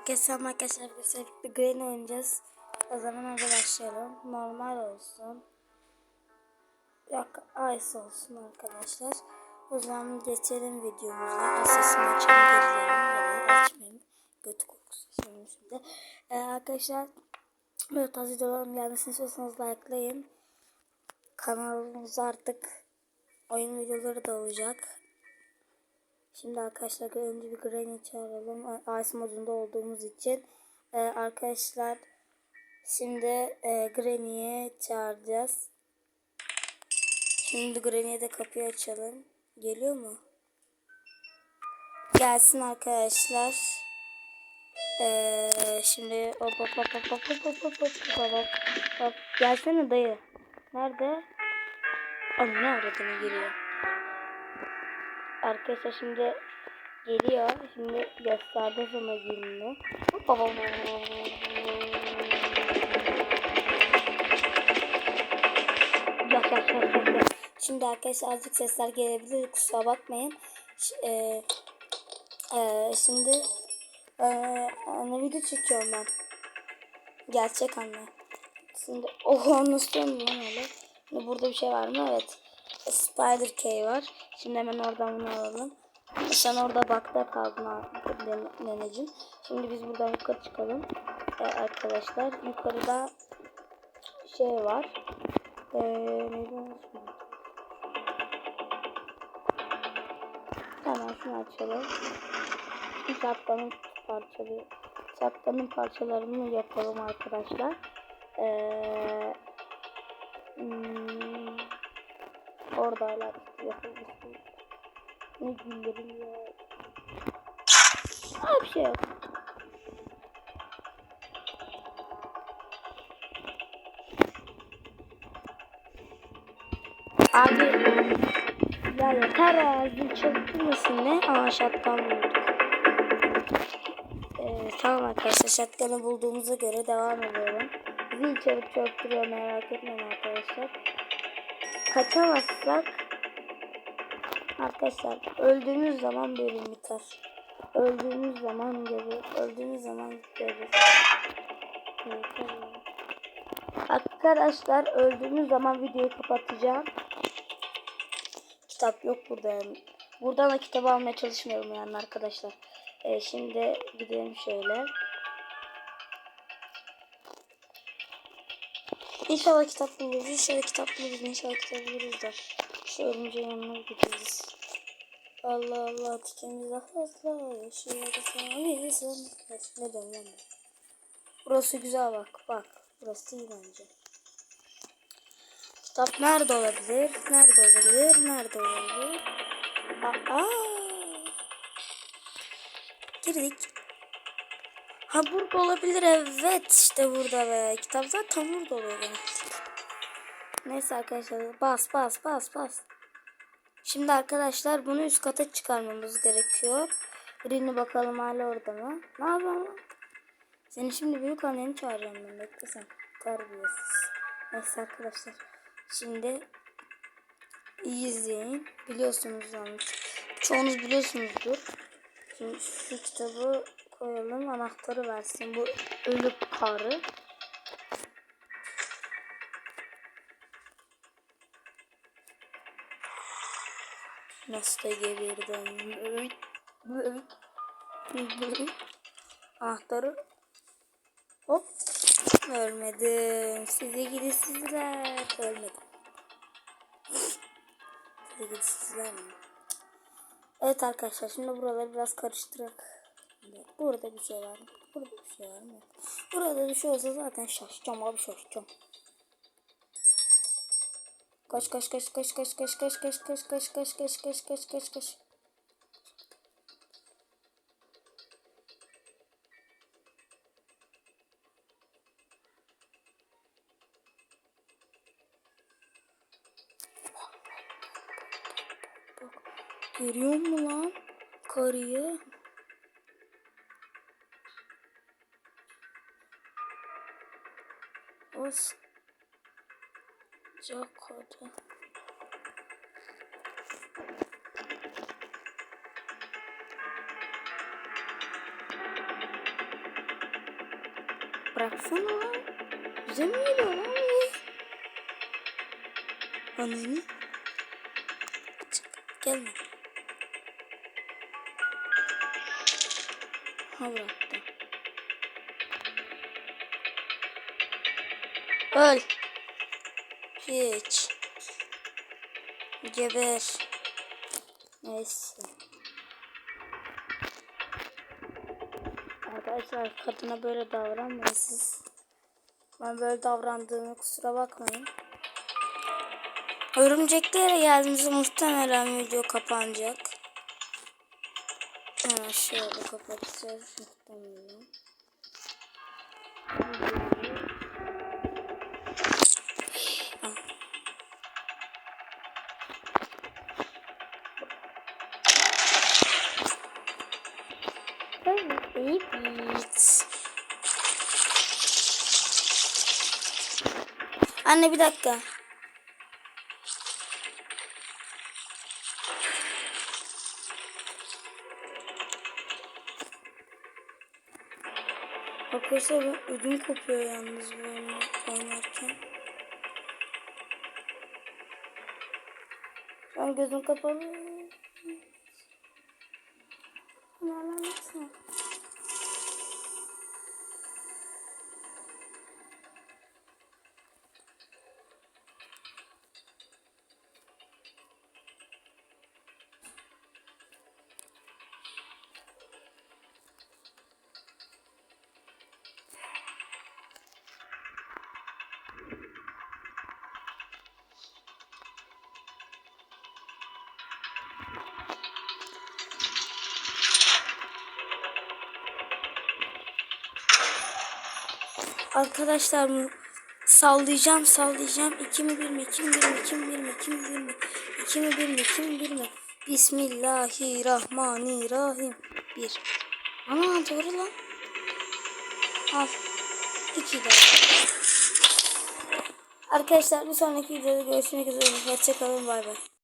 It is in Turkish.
Herkese arkadaşlar arkadaşlar bir Green oynayacağız. O zaman önce başlayalım. Normal olsun. Yok Ice olsun arkadaşlar. O zaman geçelim videomuza. Sesini açalım açmayayım. Götü kokusu şimdi şimdi. Ee, arkadaşlar böyle tarz videoların gelmesini istiyorsanız likelayın. Kanalımızda artık oyun videoları da olacak. Şimdi arkadaşlar önce bir Granny çağıralım. Ice modunda olduğumuz için. Ee, arkadaşlar şimdi e, Granny'ye çağıracağız. Şimdi Granny'ye de kapıyı açalım. Geliyor mu? Gelsin arkadaşlar. Ee, şimdi hop hop hop hop hop hop hop hop hop hop hop. Gelsene dayı. Nerede? Ama ne aradığını giriyor. Arkadaşlar şimdi geliyor. Şimdi gösterdi sana gününü. Yok yok yok yok. Şimdi arkadaşlar azıcık sesler gelebilir. Kusura bakmayın. Ş e e şimdi e anne video çekiyorum ben. Gerçek anne. Şimdi oha nasıl lan öyle? Burada bir şey var mı? Evet. Spider Key var. Şimdi hemen oradan bunu alalım. Sen orada bakta kaldın neneciğim. Şimdi biz buradan yukarı çıkalım. Ee, arkadaşlar yukarıda şey var. Ee, neydi? Hemen şunu açalım. Şapkanın parçalı şapkanın parçalarını yapalım arkadaşlar. Orada hala yapılmışsın. Ne güllerim ya. Aa bir şey yok. Abi ya yeter ya zil çabukmasın ne? Aa şatkan bulduk. Ee, tamam arkadaşlar şatkanı bulduğumuza göre devam ediyorum. Zil çabuk duruyor merak etmeyin arkadaşlar. Kaçamazsak Arkadaşlar öldüğümüz zaman bölüm biter. Öldüğümüz zaman görür. Öldüğümüz zaman görür. Arkadaşlar öldüğümüz zaman videoyu kapatacağım. Kitap yok burada yani. Buradan da kitabı almaya çalışmıyorum yani arkadaşlar. Ee, şimdi gidelim şöyle. İnşallah kitap buluruz. İnşallah kitap buluruz. İnşallah kitap buluruz da. Şu örümceğin yanına gideceğiz. Allah Allah tikemiz asla yaşıyoruz. Ne diyorum lan Burası güzel bak. Bak. Burası iyi bence. Kitap nerede olabilir? Nerede olabilir? Nerede olabilir? Aa! Girdik. Ha burada olabilir evet işte burada be. Kitap zaten burada oluyor. Neyse arkadaşlar bas bas bas bas. Şimdi arkadaşlar bunu üst kata çıkarmamız gerekiyor. Birini bakalım hala orada mı? Ne yapalım? Seni şimdi büyük anneni çağıracağım ben. Bekle sen. Terbiyesiz. Neyse arkadaşlar. Şimdi iyi izleyin. Biliyorsunuz yani. Çoğunuz biliyorsunuzdur. Şimdi şu kitabı koyalım. Anahtarı versin. Bu ölü karı. Nasıl da geberdim. Anahtarı. Hop. Ölmedim. Size gidi sizler. Ölmedim. Size gidi sizler mi? Evet arkadaşlar şimdi buraları biraz karıştırak. Burada bir şey var mı? Burada bir şey var mı? Burada bir şey olsa zaten şaşacağım abi şaşacağım. Kaç kaç kaç kaç kaç kaç kaç kaç kaç kaç kaç kaç kaç kaç kaç kaç. Görüyor musun lan karıyı? Os Jakarta. bıraksana lan. Bize mi geliyor lan bu? Ananı. Gelme. Ha bıraktı. Öl. Hiç. Geber. Neyse. Arkadaşlar kadına böyle davranmayın siz. Ben böyle davrandığımı kusura bakmayın. Örümceklere geldiğimizde muhtemelen video kapanacak. Ha, şöyle kapatacağız muhtemelen. Anne bir dakika. Arkadaşlar ben ödüm kopuyor yalnız bu oynarken. Şu gözüm kapalı. Arkadaşlar? Sallayacağım sallayacağım. 2 mi 1 mi 2 mi 1 mi 2 mi 1 mi 2 mi 1 mi 2 mi 1 mi 2 mi 1 mi Bismillahirrahmanirrahim 1 Ana doğru lan. Al. 2 de. Arkadaşlar bir sonraki videoda görüşmek üzere. Hoşçakalın bay bay.